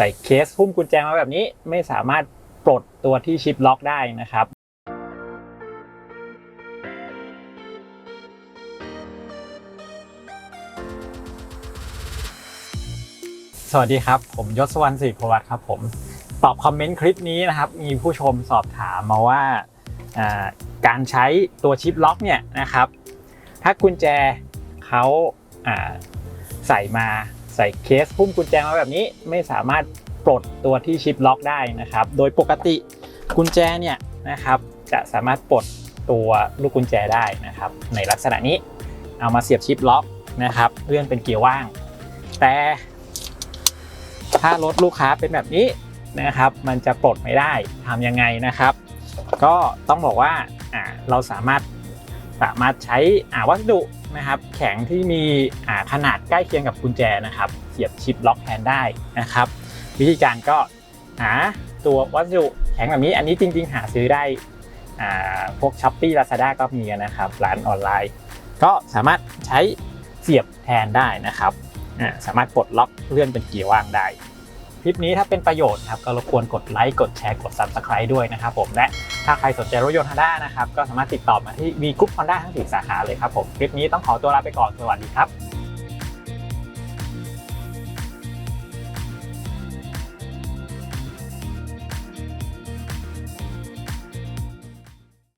ส่เคสหุ้มกุญแจมาแบบนี้ไม่สามารถปลดตัวที่ชิปล็อกได้นะครับสวัสดีครับ ผมยศวรรณศรีพวัตครับผมตอบคอมเมนต์คลิปนี้นะครับ มีผู้ชมสอบถามมาว่าการใช้ตัวชิปล็อกเนี่ยนะครับ ถ้ากุญแจเขาอ่าใส่มา ใส่เคสหุ้มกุญแจมาแบบนี้ไม่สามารถปลดตัวที่ชิปล็อกได้นะครับ โดยปกติกุญแจเนี่ยนะครับจะสามารถปลดตัวลูกกุญแจได้นะครับ ในลักษณะนี้เอามาเสียบชิปล็อกนะครับเลื่อนเป็นเกียร์ว่าง แต่ถ้ารถลูกค้าเป็นแบบนี้นะครับ มันจะปลดไม่ได้ทำยังไงนะครับ ก็ต้องบอกว่าเราสามารถสามารถใช้วัสดุ นะครับ แข็งที่มีขนาดใกล้เคียงกับกุญแจนะครับ เสียบชิปล็อกแทนได้นะครับ วิธีการก็หาตัววัสดุแข็งแบบนี้ อันนี้จริง ๆ หาซื้อได้พวกช้อปปี้ลาซาด้าก็มีนะครับร้านออนไลน์ ก็สามารถใช้เสียบแทนได้นะครับ สามารถปลดล็อกเลื่อนเป็นเกียร์ว่างได้ คลิปนี้ถ้าเป็นประโยชน์นะครับก็รบกวนกดไลค์กดแชร์กด Subscribe ด้วยนะครับผมและถ้าใครสนใจรถยนต์ฮอนด้านะครับก็สามารถติดต่อมาที่ V Group Honda ทั้ง4สาขาเลยครับผมคลิปนี้ต้องขอตัวลาไปก่อนสวัสดีครับ